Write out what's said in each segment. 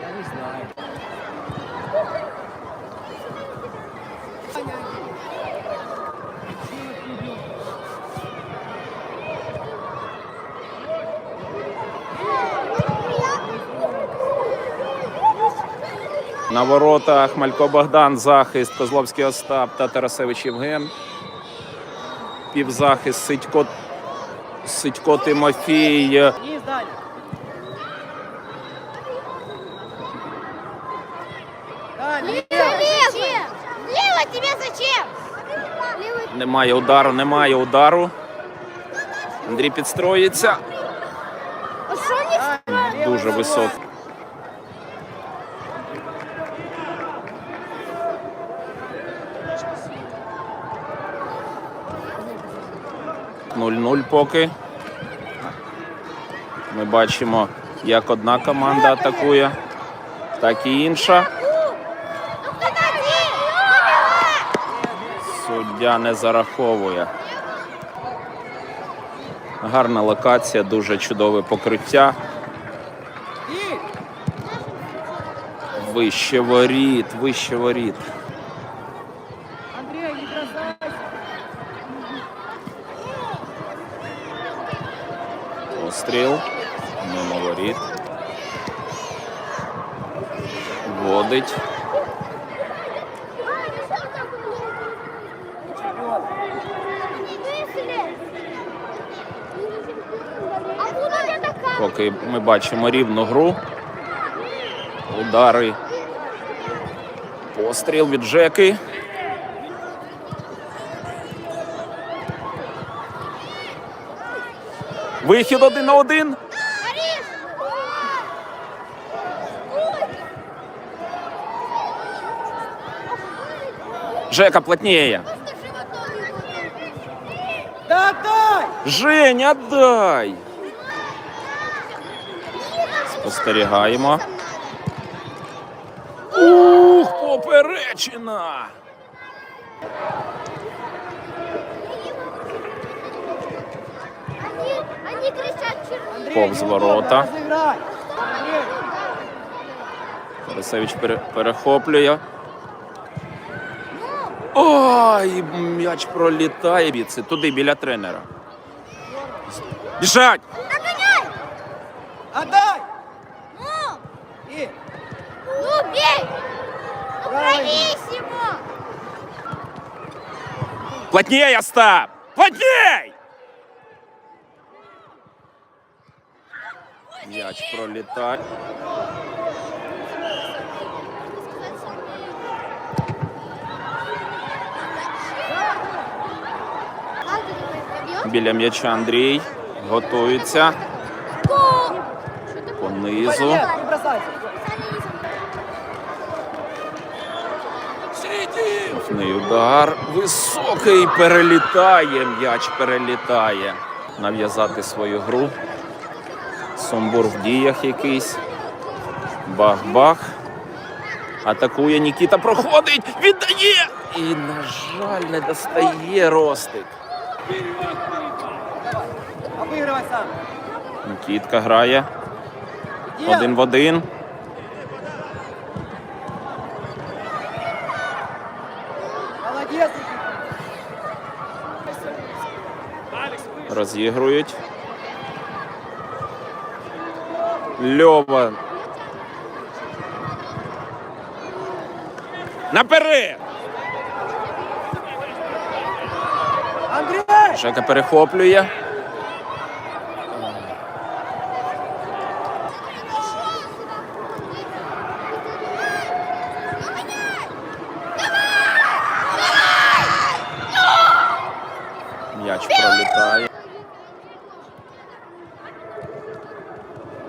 Я не знаю. На воротах Хмалько Богдан, захист, Козловський Остап та Тарасевич Євген. Півзахист Сидько Сидько Тимофій. Немає удару, немає удару. Андрій підстроїться. Дуже високий. 0-0 поки. Ми бачимо, як одна команда атакує, так і інша. Суддя не зараховує. Гарна локація, дуже чудове покриття. Вище воріт, вище воріт. Постріл. Мимо воріт. Водить. Поки ми бачимо рівну гру. Удари. Постріл від Жеки. Вихід один на один. Жека плотніє. Да дай! Женя, дай! Спостерігаємо. Ух, поперечина! Повз ворота. Пере- перехоплює. Ой, м'яч пролітає від туди біля тренера. Біжать! Отдай! Ну, И ну бей! Ну. Плотнее, Остап! Плотней! М'яч пролітає. Біля м'яча Андрій. Готується. Понизу. Штрафний удар. Високий перелітає. М'яч перелітає. Нав'язати свою гру. Сумбур в діях якийсь. Бах-бах. Атакує Нікіта. Проходить. Віддає. І, на жаль, не достає Ростик. Нікітка грає. Один в один. Розігрують. Льова. Наперед! Жека перехоплює.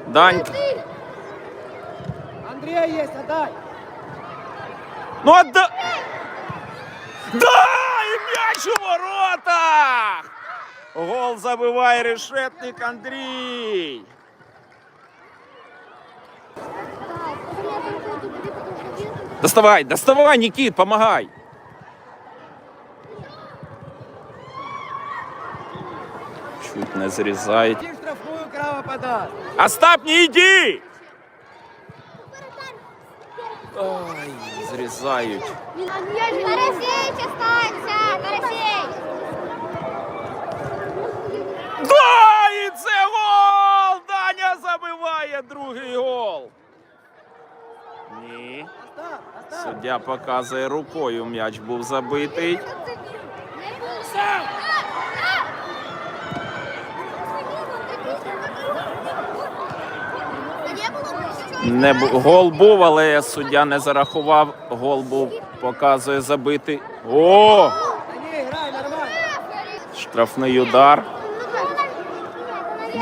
Данька. Андрей есть, отдай! Ну отда... Да! І м'яч у воротах! Гол забиває решетник Андрій. Доставай, доставай, Нікіт, помагай. Чуть не зрізають. Иди в штрафную, Крава подаст. Остап, не йди! Ой, зрізають. Тарасей останься! Тарасей! Да, і це гол! Даня забиває другий гол. Ні. Остап, Остап. Суддя показує рукою. М'яч був забитий. Не Бу- гол був, але суддя не зарахував. Гол був, показує забитий. О! Не. Штрафний удар.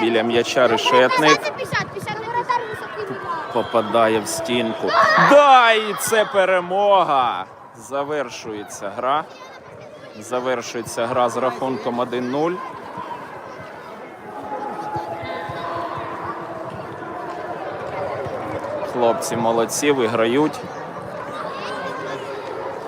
Біля м'яча решетник. 50, 50, 50 воротар високий. Попадає в стінку. Да, і це перемога. Завершується гра. Завершується гра з рахунком 1-0. Хлопці молодці, виграють.